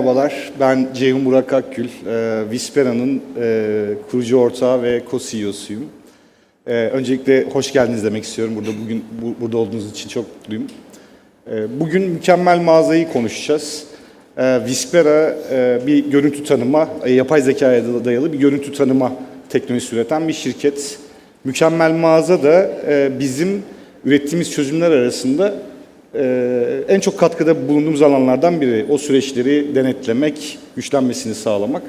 Merhabalar, ben Ceyhun Burak Akgül. Ee, Vispera'nın e, kurucu ortağı ve co-CEO'suyum. Ee, öncelikle hoş geldiniz demek istiyorum. Burada bugün bu- burada olduğunuz için çok mutluyum. Ee, bugün mükemmel mağazayı konuşacağız. Ee, Vispera e, bir görüntü tanıma, e, yapay zekaya dayalı bir görüntü tanıma teknolojisi üreten bir şirket. Mükemmel mağaza da e, bizim ürettiğimiz çözümler arasında ee, en çok katkıda bulunduğumuz alanlardan biri. O süreçleri denetlemek, güçlenmesini sağlamak.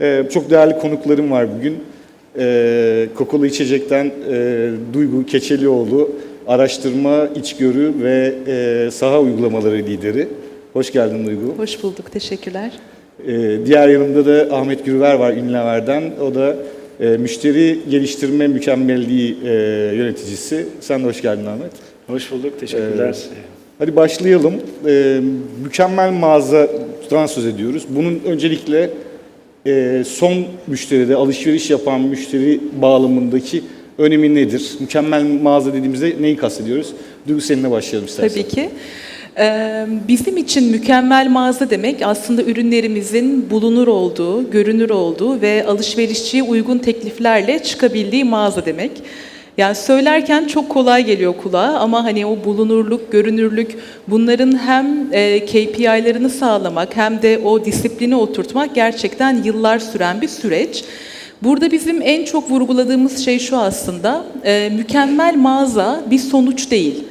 Ee, çok değerli konuklarım var bugün. Ee, Kokulu İçecek'ten e, Duygu Keçelioğlu, araştırma, içgörü ve e, saha uygulamaları lideri. Hoş geldin Duygu. Hoş bulduk, teşekkürler. Diğer yanımda da Ahmet Gürver var Ünlever'den. O da e, müşteri geliştirme mükemmelliği e, yöneticisi. Sen de hoş geldin Ahmet. Hoş bulduk, teşekkürler. Hadi başlayalım. Ee, mükemmel mağazadan söz ediyoruz. Bunun öncelikle e, son müşteride alışveriş yapan müşteri bağlamındaki önemi nedir? Mükemmel mağaza dediğimizde neyi kastediyoruz? Duygu seninle başlayalım istersen. Tabii ki. Ee, Bizim için mükemmel mağaza demek aslında ürünlerimizin bulunur olduğu, görünür olduğu ve alışverişçiye uygun tekliflerle çıkabildiği mağaza demek. Yani söylerken çok kolay geliyor kulağa ama hani o bulunurluk, görünürlük bunların hem e, KPI'lerini sağlamak hem de o disiplini oturtmak gerçekten yıllar süren bir süreç. Burada bizim en çok vurguladığımız şey şu aslında, e, mükemmel mağaza bir sonuç değil.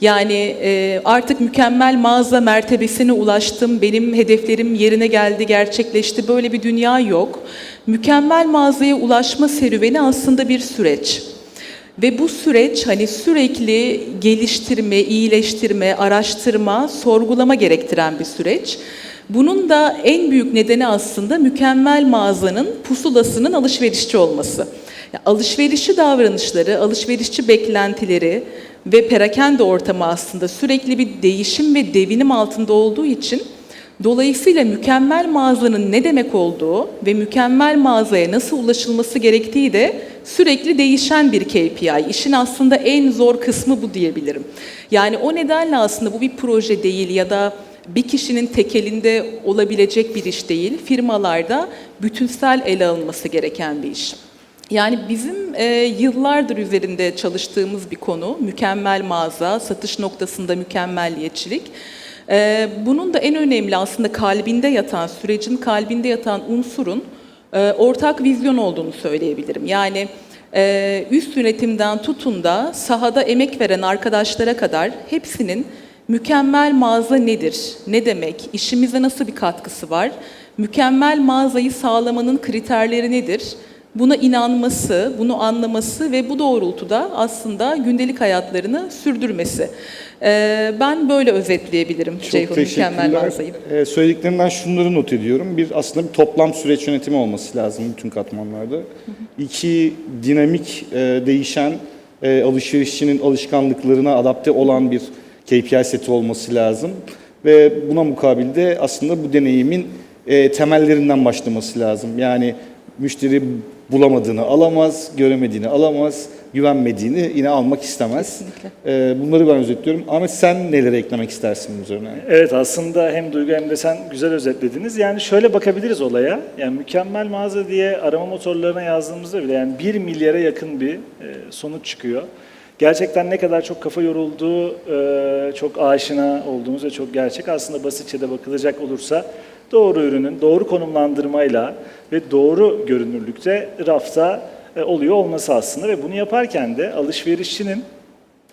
Yani e, artık mükemmel mağaza mertebesine ulaştım, benim hedeflerim yerine geldi, gerçekleşti. Böyle bir dünya yok. Mükemmel mağazaya ulaşma serüveni aslında bir süreç. Ve bu süreç hani sürekli geliştirme, iyileştirme, araştırma, sorgulama gerektiren bir süreç. Bunun da en büyük nedeni aslında mükemmel mağazanın pusulasının alışverişçi olması. Ya alışverişçi davranışları, alışverişçi beklentileri ve perakende ortamı aslında sürekli bir değişim ve devinim altında olduğu için Dolayısıyla mükemmel mağazanın ne demek olduğu ve mükemmel mağazaya nasıl ulaşılması gerektiği de sürekli değişen bir KPI. İşin aslında en zor kısmı bu diyebilirim. Yani o nedenle aslında bu bir proje değil ya da bir kişinin tekelinde olabilecek bir iş değil. Firmalarda bütünsel ele alınması gereken bir iş. Yani bizim e, yıllardır üzerinde çalıştığımız bir konu mükemmel mağaza, satış noktasında mükemmelliyetçilik. E, bunun da en önemli aslında kalbinde yatan, sürecin kalbinde yatan unsurun e, ortak vizyon olduğunu söyleyebilirim. Yani e, üst yönetimden tutun da sahada emek veren arkadaşlara kadar hepsinin mükemmel mağaza nedir, ne demek, işimize nasıl bir katkısı var, mükemmel mağazayı sağlamanın kriterleri nedir, buna inanması, bunu anlaması ve bu doğrultuda aslında gündelik hayatlarını sürdürmesi. Ee, ben böyle özetleyebilirim Ceyhun mükemmel mağazayı. Ee, söylediklerinden şunları not ediyorum. Bir aslında bir toplam süreç yönetimi olması lazım bütün katmanlarda. İki dinamik e, değişen e, alışverişçinin alışkanlıklarına adapte olan bir KPI seti olması lazım. Ve buna mukabilde aslında bu deneyimin e, temellerinden başlaması lazım. Yani müşteri bulamadığını alamaz, göremediğini alamaz, güvenmediğini yine almak istemez. Kesinlikle. Ee, bunları ben özetliyorum. Ahmet sen neleri eklemek istersin bunun üzerine? Evet aslında hem Duygu hem de sen güzel özetlediniz. Yani şöyle bakabiliriz olaya. Yani mükemmel mağaza diye arama motorlarına yazdığımızda bile yani 1 milyara yakın bir e, sonuç çıkıyor. Gerçekten ne kadar çok kafa yorulduğu, e, çok aşina olduğumuz ve çok gerçek. Aslında basitçe de bakılacak olursa doğru ürünün doğru konumlandırmayla ve doğru görünürlükte rafta e, oluyor olması aslında. Ve bunu yaparken de alışverişçinin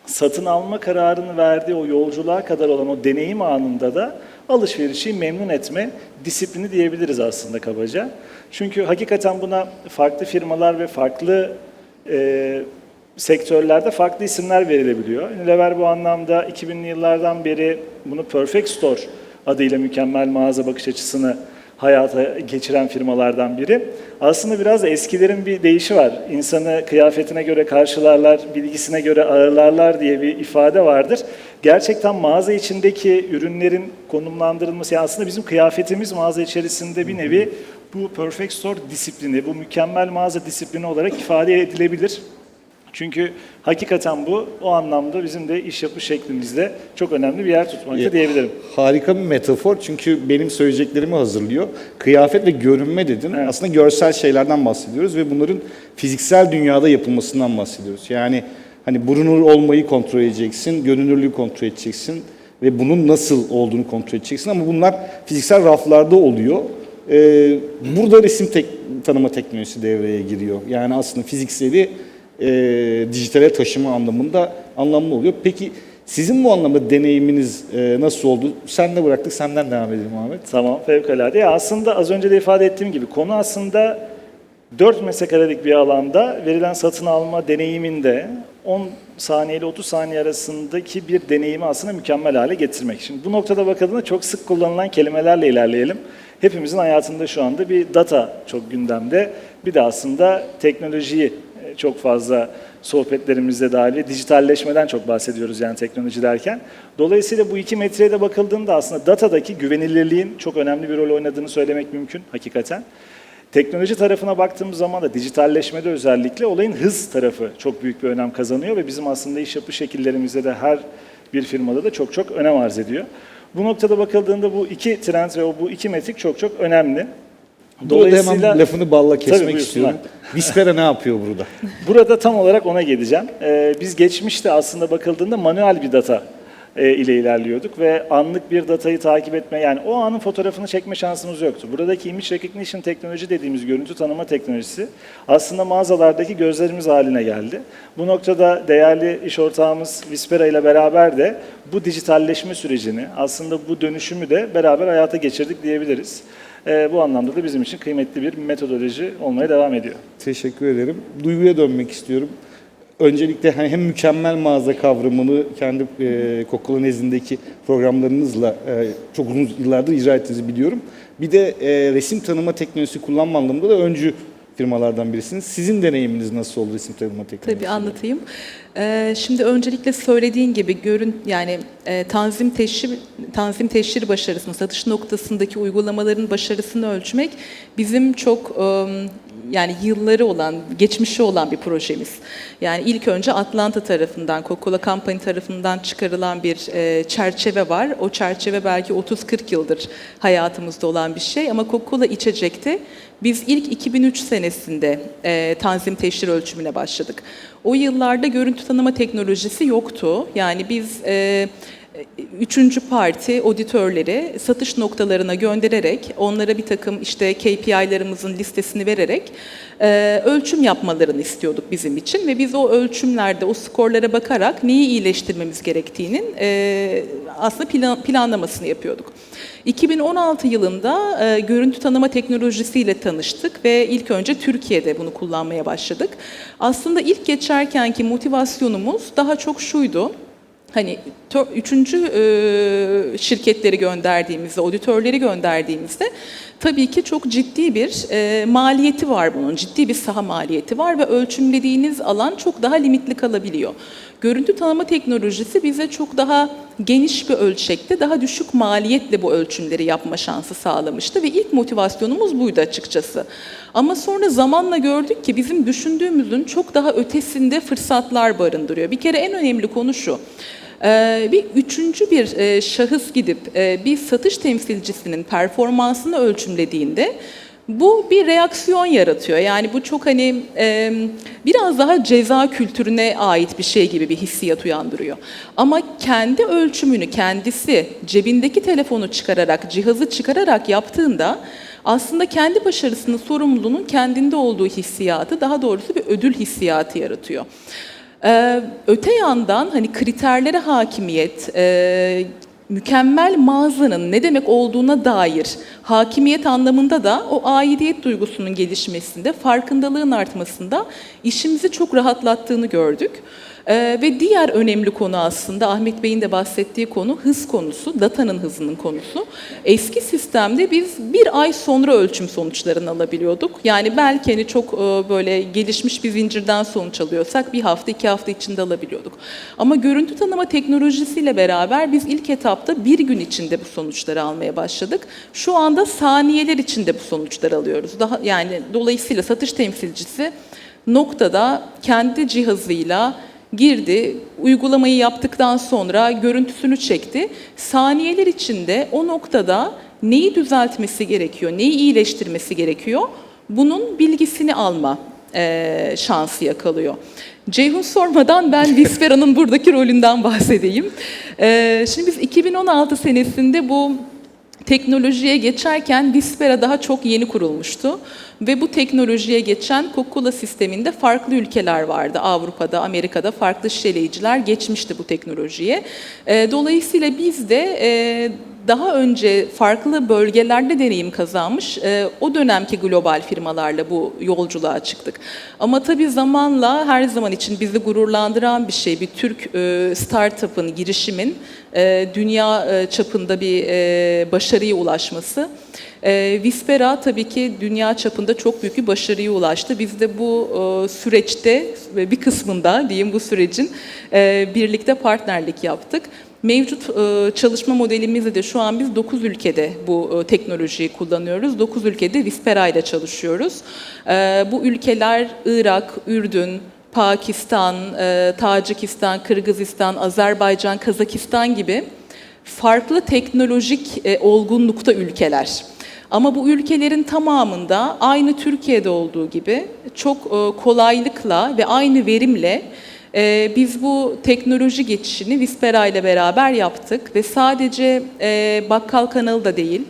satın alma kararını verdiği o yolculuğa kadar olan o deneyim anında da alışverişi memnun etme disiplini diyebiliriz aslında kabaca. Çünkü hakikaten buna farklı firmalar ve farklı e, sektörlerde farklı isimler verilebiliyor. Unilever bu anlamda 2000'li yıllardan beri bunu Perfect Store adıyla mükemmel mağaza bakış açısını hayata geçiren firmalardan biri. Aslında biraz da eskilerin bir deyişi var. İnsanı kıyafetine göre karşılarlar, bilgisine göre ağırlarlar diye bir ifade vardır. Gerçekten mağaza içindeki ürünlerin konumlandırılması, yani aslında bizim kıyafetimiz mağaza içerisinde bir nevi bu perfect store disiplini, bu mükemmel mağaza disiplini olarak ifade edilebilir. Çünkü hakikaten bu o anlamda bizim de iş yapış şeklimizde çok önemli bir yer tutmakta diyebilirim. Harika bir metafor çünkü benim söyleyeceklerimi hazırlıyor. Kıyafet ve görünme dedin. Evet. Aslında görsel şeylerden bahsediyoruz ve bunların fiziksel dünyada yapılmasından bahsediyoruz. Yani hani burunur olmayı kontrol edeceksin, görünürlüğü kontrol edeceksin ve bunun nasıl olduğunu kontrol edeceksin ama bunlar fiziksel raflarda oluyor. Ee, burada resim tek, tanıma teknolojisi devreye giriyor. Yani aslında fizikseli e, dijitale taşıma anlamında anlamlı oluyor. Peki sizin bu anlamda deneyiminiz e, nasıl oldu? Sen de bıraktık, senden devam edelim Ahmet. Tamam, fevkalade. Ya aslında az önce de ifade ettiğim gibi konu aslında 4 metrekarelik bir alanda verilen satın alma deneyiminde 10 saniye ile 30 saniye arasındaki bir deneyimi aslında mükemmel hale getirmek. Şimdi bu noktada bakıldığında çok sık kullanılan kelimelerle ilerleyelim. Hepimizin hayatında şu anda bir data çok gündemde. Bir de aslında teknolojiyi çok fazla sohbetlerimizde dahil dijitalleşmeden çok bahsediyoruz yani teknoloji derken. Dolayısıyla bu iki metreye de bakıldığında aslında datadaki güvenilirliğin çok önemli bir rol oynadığını söylemek mümkün hakikaten. Teknoloji tarafına baktığımız zaman da dijitalleşmede özellikle olayın hız tarafı çok büyük bir önem kazanıyor ve bizim aslında iş yapış şekillerimizde de her bir firmada da çok çok önem arz ediyor. Bu noktada bakıldığında bu iki trend ve bu iki metrik çok çok önemli. Burada hemen lafını balla kesmek istiyorum. Vispera ne yapıyor burada? Burada tam olarak ona geleceğim. Ee, biz geçmişte aslında bakıldığında manuel bir data e, ile ilerliyorduk ve anlık bir datayı takip etme yani o anın fotoğrafını çekme şansımız yoktu. Buradaki image recognition teknoloji dediğimiz görüntü tanıma teknolojisi aslında mağazalardaki gözlerimiz haline geldi. Bu noktada değerli iş ortağımız Vispera ile beraber de bu dijitalleşme sürecini aslında bu dönüşümü de beraber hayata geçirdik diyebiliriz. Ee, bu anlamda da bizim için kıymetli bir metodoloji olmaya devam ediyor. Teşekkür ederim. Duyguya dönmek istiyorum. Öncelikle hani hem mükemmel mağaza kavramını kendi e, Coca-Cola nezdindeki programlarınızla e, çok uzun yıllardır icra ettiğinizi biliyorum. Bir de e, resim tanıma teknolojisi kullanma anlamında da öncü firmalardan birisiniz. Sizin deneyiminiz nasıl oldu resim tanıma teknolojisi? Tabii anlatayım. Ee, şimdi öncelikle söylediğin gibi görün yani e, tanzim teşhir tanzim teşhir başarısını satış noktasındaki uygulamaların başarısını ölçmek bizim çok e, yani yılları olan, geçmişi olan bir projemiz. Yani ilk önce Atlanta tarafından, Coca-Cola Company tarafından çıkarılan bir e, çerçeve var. O çerçeve belki 30-40 yıldır hayatımızda olan bir şey ama Coca-Cola içecekte biz ilk 2003 senesinde e, tanzim teşhir ölçümüne başladık. O yıllarda görüntü tanıma teknolojisi yoktu. Yani biz e, üçüncü parti auditörleri satış noktalarına göndererek, onlara bir takım işte KPI'larımızın listesini vererek e, ölçüm yapmalarını istiyorduk bizim için ve biz o ölçümlerde, o skorlara bakarak neyi iyileştirmemiz gerektiğinin e, aslında plan, planlamasını yapıyorduk. 2016 yılında e, görüntü tanıma teknolojisiyle tanıştık ve ilk önce Türkiye'de bunu kullanmaya başladık. Aslında ilk geçerkenki motivasyonumuz daha çok şuydu. Hani üçüncü şirketleri gönderdiğimizde, auditörleri gönderdiğimizde tabii ki çok ciddi bir e, maliyeti var bunun. Ciddi bir saha maliyeti var ve ölçümlediğiniz alan çok daha limitli kalabiliyor. Görüntü tanıma teknolojisi bize çok daha geniş bir ölçekte, daha düşük maliyetle bu ölçümleri yapma şansı sağlamıştı ve ilk motivasyonumuz buydu açıkçası. Ama sonra zamanla gördük ki bizim düşündüğümüzün çok daha ötesinde fırsatlar barındırıyor. Bir kere en önemli konu şu. Ee, bir üçüncü bir e, şahıs gidip e, bir satış temsilcisinin performansını ölçümlediğinde bu bir reaksiyon yaratıyor. Yani bu çok hani e, biraz daha ceza kültürüne ait bir şey gibi bir hissiyat uyandırıyor. Ama kendi ölçümünü kendisi cebindeki telefonu çıkararak, cihazı çıkararak yaptığında aslında kendi başarısının sorumluluğunun kendinde olduğu hissiyatı, daha doğrusu bir ödül hissiyatı yaratıyor. Ee, öte yandan hani kriterlere hakimiyet, e, mükemmel mağazanın ne demek olduğuna dair hakimiyet anlamında da o aidiyet duygusunun gelişmesinde, farkındalığın artmasında işimizi çok rahatlattığını gördük. Ee, ve diğer önemli konu aslında Ahmet Bey'in de bahsettiği konu hız konusu, datanın hızının konusu. Eski sistemde biz bir ay sonra ölçüm sonuçlarını alabiliyorduk. Yani belki hani çok e, böyle gelişmiş bir zincirden sonuç alıyorsak bir hafta, iki hafta içinde alabiliyorduk. Ama görüntü tanıma teknolojisiyle beraber biz ilk etapta bir gün içinde bu sonuçları almaya başladık. Şu anda saniyeler içinde bu sonuçları alıyoruz. Daha yani dolayısıyla satış temsilcisi noktada kendi cihazıyla girdi, uygulamayı yaptıktan sonra görüntüsünü çekti. Saniyeler içinde o noktada neyi düzeltmesi gerekiyor, neyi iyileştirmesi gerekiyor bunun bilgisini alma eee, şansı yakalıyor. Ceyhun sormadan ben Vispera'nın buradaki rolünden bahsedeyim. Eee, şimdi biz 2016 senesinde bu teknolojiye geçerken Vispera daha çok yeni kurulmuştu. Ve bu teknolojiye geçen Coca-Cola sisteminde farklı ülkeler vardı. Avrupa'da, Amerika'da farklı şişeleyiciler geçmişti bu teknolojiye. Dolayısıyla biz de daha önce farklı bölgelerde deneyim kazanmış e, o dönemki global firmalarla bu yolculuğa çıktık. Ama tabii zamanla her zaman için bizi gururlandıran bir şey bir Türk e, startup'ın, girişimin e, dünya çapında bir e, başarıya ulaşması. E, Vispera tabii ki dünya çapında çok büyük bir başarıya ulaştı. Biz de bu e, süreçte bir kısmında diyeyim bu sürecin e, birlikte partnerlik yaptık. Mevcut e, çalışma modelimizde de şu an biz 9 ülkede bu e, teknolojiyi kullanıyoruz. 9 ülkede Vispera ile çalışıyoruz. E, bu ülkeler Irak, Ürdün, Pakistan, Tacikistan, Kırgızistan, Azerbaycan, Kazakistan gibi farklı teknolojik olgunlukta ülkeler. Ama bu ülkelerin tamamında aynı Türkiye'de olduğu gibi çok kolaylıkla ve aynı verimle e, biz bu teknoloji geçişini Vispera ile beraber yaptık ve sadece e, bakkal kanalı da değil,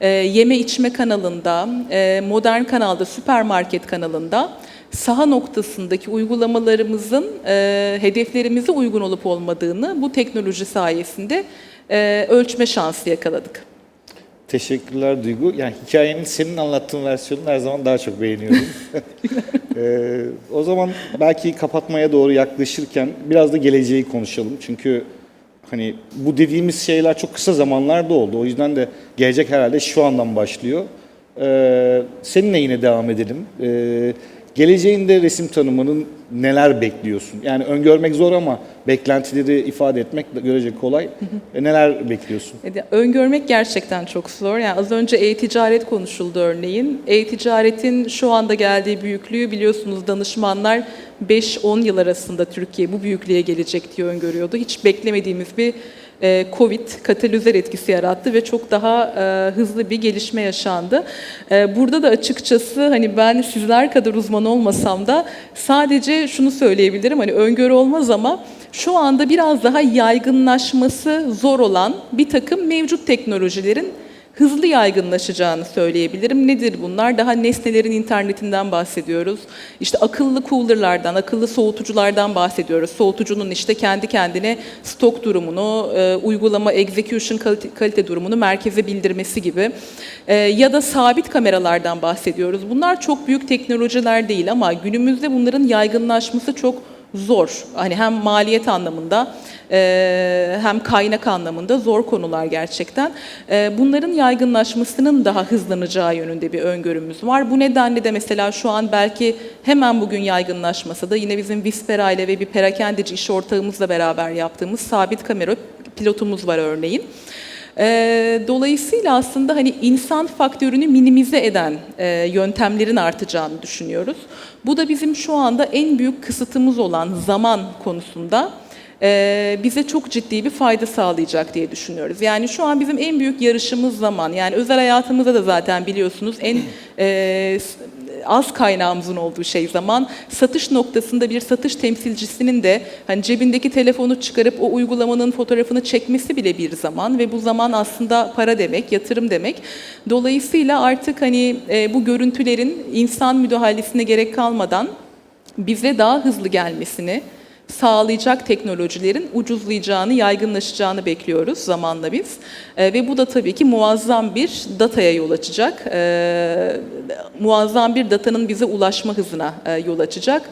e, yeme içme kanalında, e, modern kanalda, süpermarket kanalında saha noktasındaki uygulamalarımızın e, hedeflerimize uygun olup olmadığını bu teknoloji sayesinde e, ölçme şansı yakaladık. Teşekkürler Duygu. Yani hikayenin senin anlattığın versiyonunu her zaman daha çok beğeniyorum. Ee, o zaman belki kapatmaya doğru yaklaşırken biraz da geleceği konuşalım. Çünkü hani bu dediğimiz şeyler çok kısa zamanlarda oldu. O yüzden de gelecek herhalde şu andan başlıyor. Ee, seninle yine devam edelim. Ee, geleceğinde resim tanımının neler bekliyorsun? Yani öngörmek zor ama beklentileri ifade etmek de görece kolay. E, neler bekliyorsun? Evet, Öngörmek gerçekten çok zor. Yani az önce e-ticaret konuşuldu örneğin. E-ticaretin şu anda geldiği büyüklüğü biliyorsunuz danışmanlar 5-10 yıl arasında Türkiye bu büyüklüğe gelecek diye öngörüyordu. Hiç beklemediğimiz bir e, Covid katalizör etkisi yarattı ve çok daha e, hızlı bir gelişme yaşandı. E, burada da açıkçası hani ben sizler kadar uzman olmasam da sadece şunu söyleyebilirim. Hani öngörü olmaz ama şu anda biraz daha yaygınlaşması zor olan bir takım mevcut teknolojilerin hızlı yaygınlaşacağını söyleyebilirim. Nedir bunlar? Daha nesnelerin internetinden bahsediyoruz. İşte akıllı coolerlardan, akıllı soğutuculardan bahsediyoruz. Soğutucunun işte kendi kendine stok durumunu, e, uygulama execution kalite, kalite durumunu merkeze bildirmesi gibi. E, ya da sabit kameralardan bahsediyoruz. Bunlar çok büyük teknolojiler değil ama günümüzde bunların yaygınlaşması çok zor. Hani hem maliyet anlamında e, hem kaynak anlamında zor konular gerçekten. E, bunların yaygınlaşmasının daha hızlanacağı yönünde bir öngörümüz var. Bu nedenle de mesela şu an belki hemen bugün yaygınlaşmasa da yine bizim Vispera ile ve bir perakendeci iş ortağımızla beraber yaptığımız sabit kamera pilotumuz var örneğin. E, dolayısıyla aslında hani insan faktörünü minimize eden e, yöntemlerin artacağını düşünüyoruz. Bu da bizim şu anda en büyük kısıtımız olan zaman konusunda e, bize çok ciddi bir fayda sağlayacak diye düşünüyoruz. Yani şu an bizim en büyük yarışımız zaman. Yani özel hayatımızda da zaten biliyorsunuz en e, az kaynağımızın olduğu şey zaman. Satış noktasında bir satış temsilcisinin de hani cebindeki telefonu çıkarıp o uygulamanın fotoğrafını çekmesi bile bir zaman ve bu zaman aslında para demek, yatırım demek. Dolayısıyla artık hani e, bu görüntülerin insan müdahalesine gerek kalmadan bize daha hızlı gelmesini sağlayacak teknolojilerin ucuzlayacağını, yaygınlaşacağını bekliyoruz zamanla biz. E, ve bu da tabii ki muazzam bir dataya yol açacak. E, muazzam bir datanın bize ulaşma hızına e, yol açacak.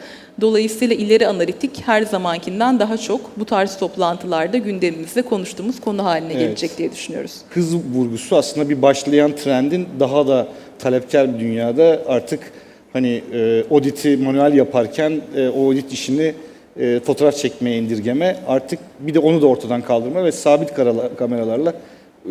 Dolayısıyla ileri analitik her zamankinden daha çok bu tarz toplantılarda gündemimizde konuştuğumuz konu haline Evet. gelecek diye düşünüyoruz. hız vurgusu aslında bir başlayan trendin daha da talepkar bir dünyada artık hani e, auditi manuel yaparken e, o audit işini e, fotoğraf çekmeye indirgeme artık bir de onu da ortadan kaldırma ve sabit kameralarla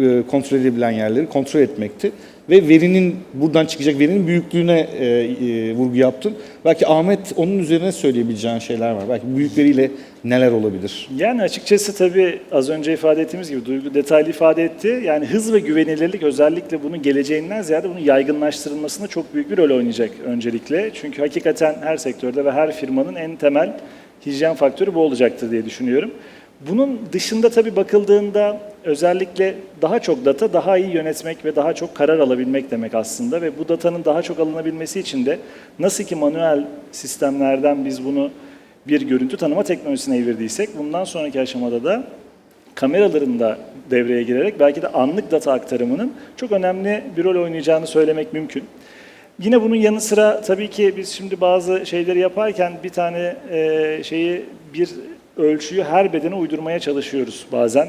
e, kontrol edebilen yerleri kontrol etmekti. Ve verinin, buradan çıkacak verinin büyüklüğüne e, e, vurgu yaptın. Belki Ahmet onun üzerine söyleyebileceğin şeyler var. Belki büyük veriyle neler olabilir? Yani açıkçası tabii az önce ifade ettiğimiz gibi Duygu detaylı ifade etti. Yani hız ve güvenilirlik özellikle bunun geleceğinden ziyade bunun yaygınlaştırılmasında çok büyük bir rol oynayacak öncelikle. Çünkü hakikaten her sektörde ve her firmanın en temel hijyen faktörü bu olacaktır diye düşünüyorum. Bunun dışında tabii bakıldığında özellikle daha çok data daha iyi yönetmek ve daha çok karar alabilmek demek aslında ve bu datanın daha çok alınabilmesi için de nasıl ki manuel sistemlerden biz bunu bir görüntü tanıma teknolojisine evirdiysek bundan sonraki aşamada da kameraların da devreye girerek belki de anlık data aktarımının çok önemli bir rol oynayacağını söylemek mümkün. Yine bunun yanı sıra tabii ki biz şimdi bazı şeyleri yaparken bir tane e, şeyi bir ölçüyü her bedene uydurmaya çalışıyoruz bazen.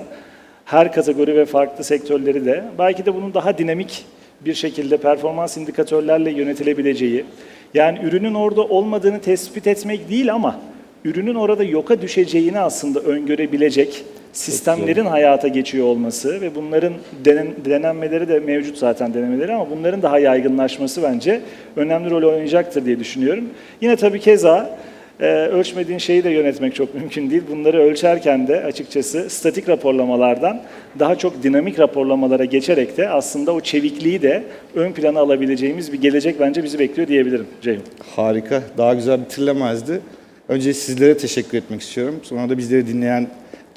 Her kategori ve farklı sektörleri de. Belki de bunun daha dinamik bir şekilde performans indikatörlerle yönetilebileceği, yani ürünün orada olmadığını tespit etmek değil ama ürünün orada yoka düşeceğini aslında öngörebilecek sistemlerin hayata geçiyor olması ve bunların denen, denenmeleri de mevcut zaten denemeleri ama bunların daha yaygınlaşması bence önemli rol oynayacaktır diye düşünüyorum. Yine tabii keza e, ölçmediğin şeyi de yönetmek çok mümkün değil. Bunları ölçerken de açıkçası statik raporlamalardan daha çok dinamik raporlamalara geçerek de aslında o çevikliği de ön plana alabileceğimiz bir gelecek bence bizi bekliyor diyebilirim Ceyhun. Harika. Daha güzel bitirilemezdi. Önce sizlere teşekkür etmek istiyorum. Sonra da bizleri dinleyen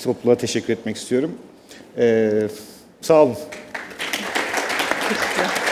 topluluğa teşekkür etmek istiyorum. Ee, sağ olun. Teşekkürler.